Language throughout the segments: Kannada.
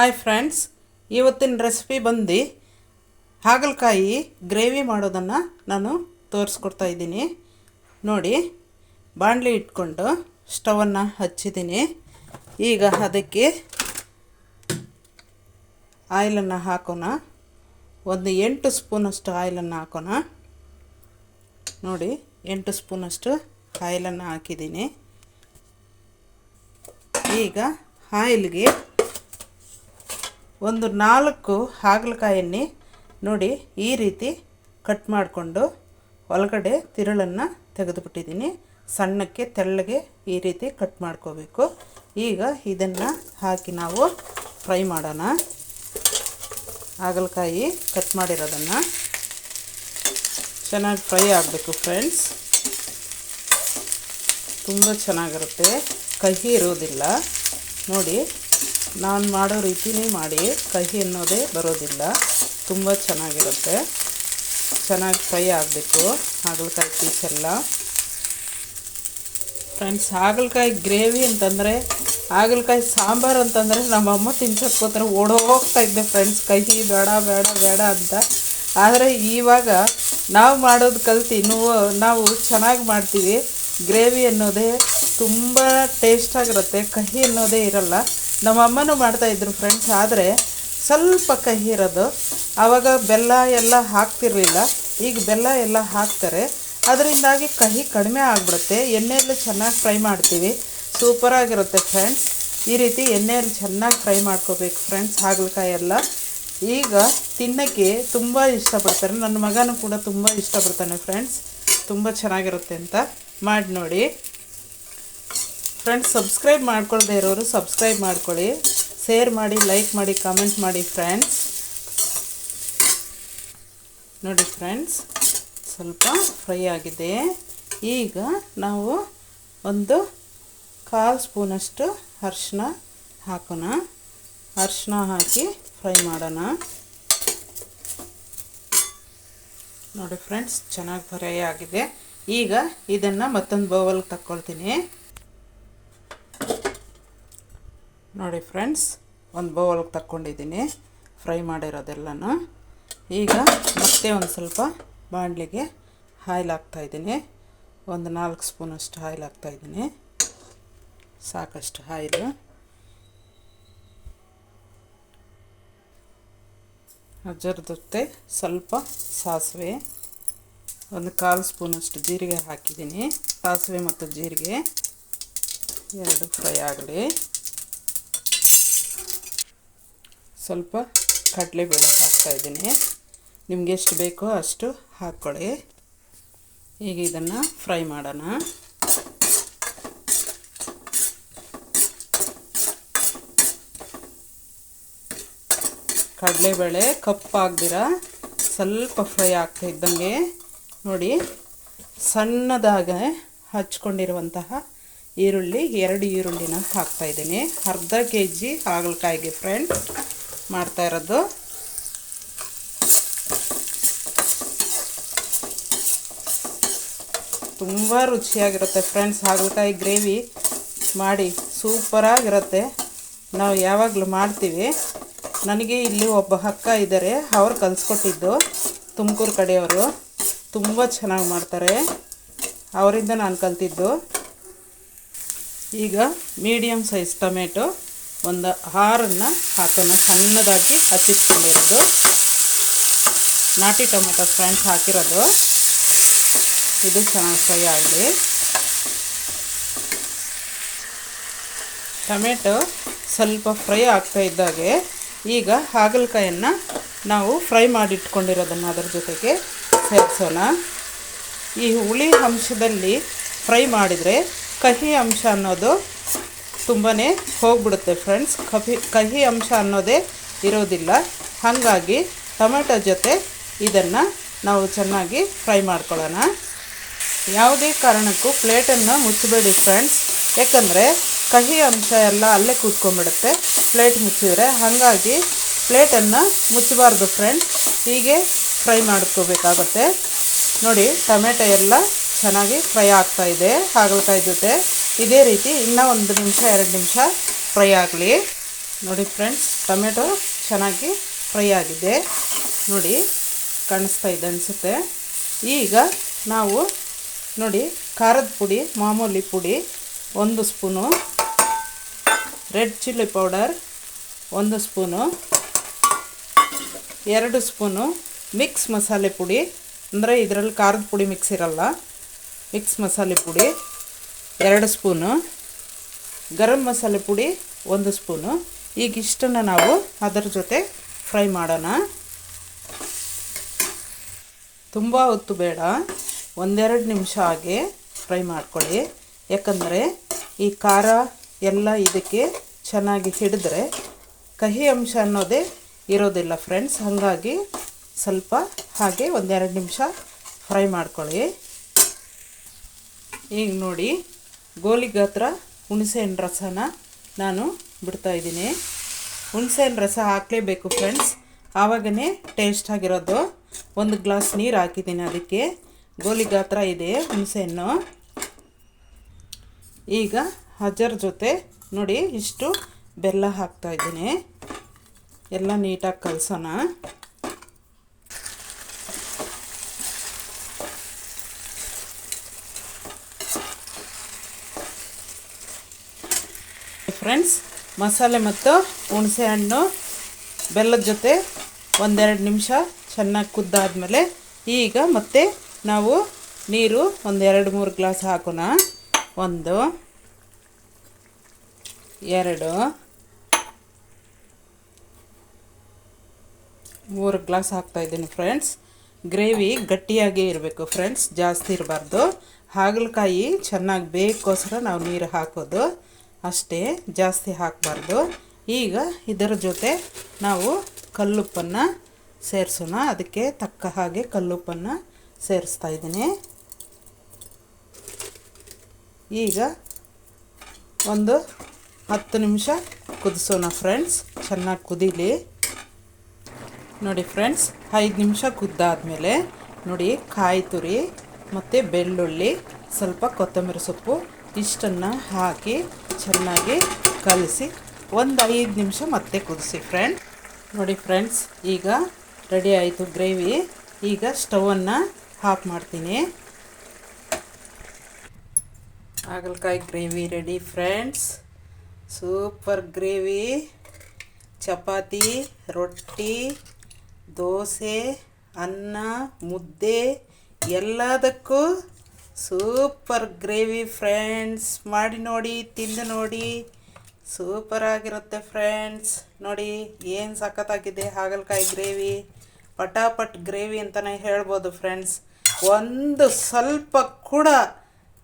ಹಾಯ್ ಫ್ರೆಂಡ್ಸ್ ಇವತ್ತಿನ ರೆಸಿಪಿ ಬಂದು ಹಾಗಲಕಾಯಿ ಗ್ರೇವಿ ಮಾಡೋದನ್ನು ನಾನು ತೋರಿಸ್ಕೊಡ್ತಾ ಇದ್ದೀನಿ. ನೋಡಿ, ಬಾಣಲಿ ಇಟ್ಕೊಂಡು ಸ್ಟವನ್ನು ಹಚ್ಚಿದ್ದೀನಿ. ಈಗ ಅದಕ್ಕೆ ಆಯಿಲನ್ನು ಹಾಕೋಣ. ಒಂದು ಎಂಟು ಸ್ಪೂನಷ್ಟು ಆಯಿಲನ್ನು ಹಾಕೋಣ. ನೋಡಿ, ಎಂಟು ಸ್ಪೂನಷ್ಟು ಆಯಿಲನ್ನು ಹಾಕಿದ್ದೀನಿ. ಈಗ ಆಯಿಲ್ಗೆ ಒಂದು ನಾಲ್ಕು ಹಾಗಲಕಾಯನ್ನೇ ನೋಡಿ ಈ ರೀತಿ ಕಟ್ ಮಾಡಿಕೊಂಡು ಒಳಗಡೆ ತಿರುಳನ್ನು ತೆಗೆದುಬಿಟ್ಟಿದ್ದೀನಿ. ಸಣ್ಣಕ್ಕೆ ತೆಳ್ಳಗೆ ಈ ರೀತಿ ಕಟ್ ಮಾಡ್ಕೋಬೇಕು. ಈಗ ಇದನ್ನು ಹಾಕಿ ನಾವು ಫ್ರೈ ಮಾಡೋಣ. ಹಾಗಲಕಾಯಿ ಕಟ್ ಮಾಡಿರೋದನ್ನು ಚೆನ್ನಾಗಿ ಫ್ರೈ ಆಗಬೇಕು ಫ್ರೆಂಡ್ಸ್. ತುಂಬ ಚೆನ್ನಾಗಿರುತ್ತೆ. ಕಹಿ ಇರೋದಿಲ್ಲ. ನೋಡಿ ನಾನು ಮಾಡೋ ರೀತಿನೇ ಮಾಡಿ ಕಹಿ ಅನ್ನೋದೇ ಬರೋದಿಲ್ಲ. ತುಂಬ ಚೆನ್ನಾಗಿರುತ್ತೆ. ಚೆನ್ನಾಗಿ ಫ್ರೈ ಆಗಬೇಕು ಹಾಗಲಕಾಯಿ ಪೀಸೆಲ್ಲ ಫ್ರೆಂಡ್ಸ್, ಹಾಗಲಕಾಯಿ ಗ್ರೇವಿ ಅಂತಂದರೆ, ಹಾಗಲಕಾಯಿ ಸಾಂಬಾರು ಅಂತಂದರೆ ನಮ್ಮಮ್ಮ ತಿನ್ಸಕ್ಕೋತಾರೆ ಓಡೋಗ್ತಾ ಇದ್ದೆ ಫ್ರೆಂಡ್ಸ್. ಕಹಿ ಬೇಡ ಬೇಡ ಬೇಡ ಅಂತ. ಆದರೆ ಇವಾಗ ನಾವು ಮಾಡೋದು ಕಲ್ತಿ, ನೀವು, ನಾವು ಚೆನ್ನಾಗಿ ಮಾಡ್ತೀವಿ. ಗ್ರೇವಿ ಅನ್ನೋದೇ ತುಂಬ ಟೇಸ್ಟಾಗಿರುತ್ತೆ ಕಹಿ ಅನ್ನೋದೇ ಇರಲ್ಲ. ನಮ್ಮ ಅಮ್ಮನೂ ಮಾಡ್ತಾಯಿದ್ರು ಫ್ರೆಂಡ್ಸ್ ಆದರೆ ಸ್ವಲ್ಪ ಕಹಿ ಇರೋದು. ಆವಾಗ ಬೆಲ್ಲ ಎಲ್ಲ ಹಾಕ್ತಿರಲಿಲ್ಲ. ಈಗ ಬೆಲ್ಲ ಎಲ್ಲ ಹಾಕ್ತಾರೆ. ಅದರಿಂದಾಗಿ ಕಹಿ ಕಡಿಮೆ ಆಗಿಬಿಡುತ್ತೆ. ಎಣ್ಣೆಯಲ್ಲಿ ಚೆನ್ನಾಗಿ ಫ್ರೈ ಮಾಡ್ತೀವಿ. ಸೂಪರಾಗಿರುತ್ತೆ ಫ್ರೆಂಡ್ಸ್ ಈ ರೀತಿ ಎಣ್ಣೆಯಲ್ಲಿ ಚೆನ್ನಾಗಿ ಫ್ರೈ ಮಾಡ್ಕೋಬೇಕು ಫ್ರೆಂಡ್ಸ್ ಹಾಗಲಕಾಯಿ ಎಲ್ಲ. ಈಗ ತಿನ್ನೋಕ್ಕೆ ತುಂಬ ಇಷ್ಟಪಡ್ತಾರೆ. ನನ್ನ ಮಗನೂ ಕೂಡ ತುಂಬ ಇಷ್ಟಪಡ್ತಾನೆ ಫ್ರೆಂಡ್ಸ್ ತುಂಬ ಚೆನ್ನಾಗಿರುತ್ತೆ ಅಂತ. ಮಾಡಿ ನೋಡಿ ಫ್ರೆಂಡ್ಸ್ ಸಬ್ಸ್ಕ್ರೈಬ್ ಮಾಡ್ಕೊಳ್ದೇ ಇರೋರು ಸಬ್ಸ್ಕ್ರೈಬ್ ಮಾಡ್ಕೊಳ್ಳಿ. ಶೇರ್ ಮಾಡಿ ಲೈಕ್ ಮಾಡಿ ಕಮೆಂಟ್ ಮಾಡಿ ಫ್ರೆಂಡ್ಸ್ ನೋಡಿ ಫ್ರೆಂಡ್ಸ್ ಸ್ವಲ್ಪ ಫ್ರೈ ಆಗಿದೆ. ಈಗ ನಾವು ಒಂದು ಕಾಲು ಸ್ಪೂನಷ್ಟು ಅರಿಶಿನ ಹಾಕೋಣ. ಅರಿಶಿನ ಹಾಕಿ ಫ್ರೈ ಮಾಡೋಣ. ನೋಡಿ ಫ್ರೆಂಡ್ಸ್ ಚೆನ್ನಾಗಿ ಫ್ರೈ ಆಗಿದೆ. ಈಗ ಇದನ್ನು ಮತ್ತೊಂದು ಬೌಲ್ಗೆ ತಕ್ಕೊಳ್ತೀನಿ. ನೋಡಿ ಫ್ರೆಂಡ್ಸ್, ಒಂದು ಬೌಲ್ಗೆ ತಕ್ಕೊಂಡಿದ್ದೀನಿ ಫ್ರೈ ಮಾಡಿರೋದೆಲ್ಲನೂ. ಈಗ ಮತ್ತೆ ಒಂದು ಸ್ವಲ್ಪ ಬಾಣಲಿಗೆ ಹಾಯ್ಲ್ ಹಾಕ್ತಾಯಿದ್ದೀನಿ ಒಂದು ನಾಲ್ಕು ಸ್ಪೂನಷ್ಟು ಹಾಯ್ಲ್ ಹಾಕ್ತಾಯಿದ್ದೀನಿ ಸಾಕಷ್ಟು ಹಾಯ್ಲ್ ಅದರ ಸ್ವಲ್ಪ ಸಾಸಿವೆ, ಒಂದು ಕಾಲು ಸ್ಪೂನಷ್ಟು ಜೀರಿಗೆ ಹಾಕಿದ್ದೀನಿ. ಸಾಸಿವೆ ಮತ್ತು ಜೀರಿಗೆ ಎರಡು ಫ್ರೈ ಆಗಲಿ. ಸ್ವಲ್ಪ ಕಡಲೆಬೇಳೆ ಹಾಕ್ತಾಯಿದ್ದೀನಿ ನಿಮ್ಗೆ ಎಷ್ಟು ಬೇಕೋ ಅಷ್ಟು ಹಾಕ್ಕೊಳ್ಳಿ. ಈಗ ಇದನ್ನು ಫ್ರೈ ಮಾಡೋಣ. ಕಡಲೆಬೇಳೆ ಕಪ್ಪಾಗ್ದಿರ ಸ್ವಲ್ಪ ಫ್ರೈ ಆಗ್ತಾ ಇದ್ದಂಗೆ ನೋಡಿ, ಸಣ್ಣದಾಗೆ ಹಚ್ಕೊಂಡಿರುವಂತಹ ಈರುಳ್ಳಿ ಎರಡು ಈರುಳ್ಳಿನ ಹಾಕ್ತಾಯಿದ್ದೀನಿ ಅರ್ಧ ಕೆ ಜಿ ಹಾಗಲಕಾಯಿಗೆ ಫ್ರೆಂಡ್ಸ್ ಮಾಡ್ತಾ ಇರೋದು. ತುಂಬ ರುಚಿಯಾಗಿರುತ್ತೆ ಫ್ರೆಂಡ್ಸ್ ಹಾಗಲಕಾಯಿ ಗ್ರೇವಿ ಮಾಡಿ ಸೂಪರಾಗಿರುತ್ತೆ. ನಾವು ಯಾವಾಗಲೂ ಮಾಡ್ತೀವಿ. ನನಗೆ ಇಲ್ಲಿ ಒಬ್ಬ ಅಕ್ಕ ಇದ್ದಾರೆ, ಅವ್ರು ಕಲಿಸ್ಕೊಟ್ಟಿದ್ದು ತುಮಕೂರು ಕಡೆಯವರು. ತುಂಬ ಚೆನ್ನಾಗಿ ಮಾಡ್ತಾರೆ. ಅವರಿಂದ ನಾನು ಕಲ್ತಿದ್ದು. ಈಗ ಮೀಡಿಯಮ್ ಸೈಜ್ ಟೊಮೆಟೊ ಒಂದು ಆರನ್ನು ಹಾಕೋಣ ಸಣ್ಣದಾಗಿ ಹಚ್ಚಿಟ್ಕೊಂಡಿರೋದು. ನಾಟಿ ಟೊಮೆಟೊ ಫ್ರೆಂಡ್ಸ್ ಹಾಕಿರೋದು. ಇದು ಚೆನ್ನಾಗಿ ಫ್ರೈ ಆಗಲಿ ಟೊಮೆಟೊ ಸ್ವಲ್ಪ ಫ್ರೈ ಆಗ್ತಾ ಇದ್ದಾಗೆ ಈಗ ಹಾಗಲಕಾಯನ್ನು ನಾವು ಫ್ರೈ ಮಾಡಿಟ್ಕೊಂಡಿರೋದನ್ನು ಅದರ ಜೊತೆಗೆ ಸೇರಿಸೋಣ. ಈ ಹುಳಿ ಅಂಶದಲ್ಲಿ ಫ್ರೈ ಮಾಡಿದರೆ ಕಹಿ ಅಂಶ ಅನ್ನೋದು ತುಂಬಾ ಹೋಗ್ಬಿಡುತ್ತೆ ಫ್ರೆಂಡ್ಸ್ ಕಹಿ ಕಹಿ ಅಂಶ ಅನ್ನೋದೇ ಇರೋದಿಲ್ಲ. ಹಾಗಾಗಿ ಟೊಮೆಟೊ ಜೊತೆ ಇದನ್ನು ನಾವು ಚೆನ್ನಾಗಿ ಫ್ರೈ ಮಾಡ್ಕೊಳ್ಳೋಣ. ಯಾವುದೇ ಕಾರಣಕ್ಕೂ ಪ್ಲೇಟನ್ನು ಮುಚ್ಚಬೇಡಿ ಫ್ರೆಂಡ್ಸ್ ಯಾಕಂದರೆ ಕಹಿ ಅಂಶ ಎಲ್ಲ ಅಲ್ಲೇ ಕೂತ್ಕೊಂಡ್ಬಿಡುತ್ತೆ. ಪ್ಲೇಟ್ ಮುಚ್ಚಿದರೆ ಹಾಗಾಗಿ ಪ್ಲೇಟನ್ನು ಮುಚ್ಚಬಾರ್ದು ಫ್ರೆಂಡ್ಸ್ ಹೀಗೆ ಫ್ರೈ ಮಾಡ್ಕೋಬೇಕಾಗುತ್ತೆ. ನೋಡಿ ಟೊಮೆಟೊ ಎಲ್ಲ ಚೆನ್ನಾಗಿ ಫ್ರೈ ಆಗ್ತಾ ಇದೆ. ಹಾಗಲಕಾಯಿ ಜೊತೆ. ಇದೇ ರೀತಿ ಇನ್ನೂ ಒಂದು ನಿಮಿಷ, ಎರಡು ನಿಮಿಷ ಫ್ರೈ ಆಗಲಿ. ನೋಡಿ ಫ್ರೆಂಡ್ಸ್, ಟೊಮೆಟೊ ಚೆನ್ನಾಗಿ ಫ್ರೈ ಆಗಿದೆ. ನೋಡಿ, ಕಾಣಿಸ್ತಾ ಇದೆ ಅನಿಸುತ್ತೆ. ಈಗ ನಾವು ನೋಡಿ, ಖಾರದ ಪುಡಿ, ಮಾಮೂಲಿ ಪುಡಿ, ಒಂದು ಸ್ಪೂನು, ರೆಡ್ ಚಿಲ್ಲಿ ಪೌಡರ್, ಒಂದು ಸ್ಪೂನು, ಎರಡು ಸ್ಪೂನು ಮಿಕ್ಸ್ ಮಸಾಲೆ ಪುಡಿ. ಅಂದರೆ ಇದರಲ್ಲಿ ಖಾರದ ಪುಡಿ ಮಿಕ್ಸ್ ಇರಲ್ಲ. ಮಿಕ್ಸ್ ಮಸಾಲೆ ಪುಡಿ. ಎರಡು ಸ್ಪೂನು ಗರಂ ಮಸಾಲೆ ಪುಡಿ ಒಂದು ಸ್ಪೂನು. ಈಗ ಇಷ್ಟನ್ನು ನಾವು ಅದರ ಜೊತೆ ಫ್ರೈ ಮಾಡೋಣ. ತುಂಬ ಹೊತ್ತು ಬೇಡ. ಒಂದೆರಡು ನಿಮಿಷ ಹಾಗೆ ಫ್ರೈ ಮಾಡ್ಕೊಳ್ಳಿ. ಯಾಕಂದರೆ ಈ ಖಾರ ಎಲ್ಲ ಇದಕ್ಕೆ ಚೆನ್ನಾಗಿ ಹಿಡಿದ್ರೆ ಕಹಿ ಅಂಶ ಅನ್ನೋದೇ ಇರೋದಿಲ್ಲ ಫ್ರೆಂಡ್ಸ್. ಹಾಗಾಗಿ ಸ್ವಲ್ಪ ಹಾಗೆ ಒಂದೆರಡು ನಿಮಿಷ ಫ್ರೈ ಮಾಡ್ಕೊಳ್ಳಿ. ಈಗ ನೋಡಿ ಗೋಲಿ ಗಾತ್ರ ಹುಣಸೆಹಣ್ಣು ರಸನ ನಾನು ಬಿಡ್ತಾ ಇದ್ದೀನಿ. ಹುಣಸೆಹಣ್ಣು ರಸ ಹಾಕಲೇಬೇಕು ಫ್ರೆಂಡ್ಸ್ ಆವಾಗನೇ ಟೇಸ್ಟ್ ಆಗಿರೋದು. ಒಂದು ಗ್ಲಾಸ್ ನೀರು ಹಾಕಿದ್ದೀನಿ ಅದಕ್ಕೆ. ಗೋಲಿ ಗಾತ್ರ ಇದೆ ಹುಣಸೆಹಣ್ಣು. ಈಗ ಹಜರ್ ಜೊತೆ ನೋಡಿ ಇಷ್ಟು ಬೆಲ್ಲ ಹಾಕ್ತಾ ಇದ್ದೀನಿ. ಎಲ್ಲ ನೀಟಾಗಿ ಕಲಸೋಣ. ಫ್ರೆಂಡ್ಸ್, ಮಸಾಲೆ ಮತ್ತು ಹುಣಸೆ ಹಣ್ಣು ಬೆಲ್ಲದ ಜೊತೆ ಒಂದೆರಡು ನಿಮಿಷ ಚೆನ್ನಾಗಿ ಕುದ್ದಾದಮೇಲೆ ಈಗ ಮತ್ತೆ ನಾವು ನೀರು ಒಂದೆರಡು ಮೂರು ಗ್ಲಾಸ್ ಹಾಕೋಣ. ಒಂದು, ಎರಡು, ಮೂರು ಗ್ಲಾಸ್ ಹಾಕ್ತಾ ಇದ್ದೀನಿ ಫ್ರೆಂಡ್ಸ್. ಗ್ರೇವಿ ಗಟ್ಟಿಯಾಗೇ ಇರಬೇಕು ಫ್ರೆಂಡ್ಸ್, ಜಾಸ್ತಿ ಇರಬಾರ್ದು. ಹಾಗಲಕಾಯಿ ಚೆನ್ನಾಗಿ ಬೇಕೋಸ್ಕರ ನಾವು ನೀರು ಹಾಕೋದು. ಅಷ್ಟೇ ಜಾಸ್ತಿ ಹಾಕಬಾರ್ದು. ಈಗ ಇದರ ಜೊತೆ ನಾವು ಕಲ್ಲುಪ್ಪನ್ನು ಸೇರಿಸೋಣ. ಅದಕ್ಕೆ ತಕ್ಕ ಹಾಗೆ ಕಲ್ಲುಪ್ಪನ್ನು ಸೇರಿಸ್ತಾ ಇದ್ದೀನಿ. ಈಗ ಒಂದು ಹತ್ತು ನಿಮಿಷ ಕುದಿಸೋಣ ಫ್ರೆಂಡ್ಸ್. ಚೆನ್ನಾಗಿ ಕುದೀಲಿ. ನೋಡಿ ಫ್ರೆಂಡ್ಸ್, ಐದು ನಿಮಿಷ ಕುದ್ದಾದಮೇಲೆ ನೋಡಿ ಕಾಯಿ ತುರಿ ಮತ್ತು ಬೆಳ್ಳುಳ್ಳಿ, ಸ್ವಲ್ಪ ಕೊತ್ತಂಬರಿ ಸೊಪ್ಪು, ಇಷ್ಟನ್ನು ಹಾಕಿ ಚೆನ್ನಾಗಿ ಕಲಸಿ ಒಂದು ಐದು ನಿಮಿಷ ಮತ್ತೆ ಕುದಿಸಿ ಫ್ರೆಂಡ್ ನೋಡಿ ಫ್ರೆಂಡ್ಸ್ ಈಗ ರೆಡಿ ಆಯಿತು ಗ್ರೇವಿ ಈಗ ಸ್ಟವನ್ನು ಆಫ್ ಮಾಡ್ತೀನಿ. ಹಾಗಲಕಾಯಿ gravy ready friends super gravy chapati, ರೊಟ್ಟಿ, ದೋಸೆ, ಅನ್ನ, ಮುದ್ದೆ ಎಲ್ಲದಕ್ಕೂ ಸೂಪರ್ ಗ್ರೇವಿ ಫ್ರೆಂಡ್ಸ್. ಮಾಡಿ ನೋಡಿ, ತಿಂದು ನೋಡಿ. ಸೂಪರ್ ಆಗಿರುತ್ತೆ ಫ್ರೆಂಡ್ಸ್. ನೋಡಿ, ಏನು ಸಖತ್ತಾಗಿದೆ ಹಾಗಲಕಾಯಿ ಗ್ರೇವಿ. ಪಟಾಪಟ್ ಗ್ರೇವಿ ಅಂತಲೇ ಹೇಳ್ಬೋದು ಫ್ರೆಂಡ್ಸ್. ಒಂದು ಸ್ವಲ್ಪ ಕೂಡ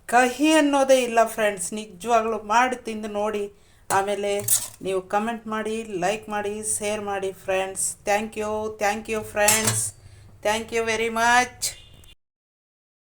ಕಹಿ ಅನ್ನೋದೇ ಇಲ್ಲ ಫ್ರೆಂಡ್ಸ್. ನಿಜವಾಗ್ಲೂ ಮಾಡಿ, ತಿಂದು ನೋಡಿ. ಆಮೇಲೆ ನೀವು ಕಮೆಂಟ್ ಮಾಡಿ, ಲೈಕ್ ಮಾಡಿ, ಶೇರ್ ಮಾಡಿ friends. Thank you thank you friends. Thank you very much.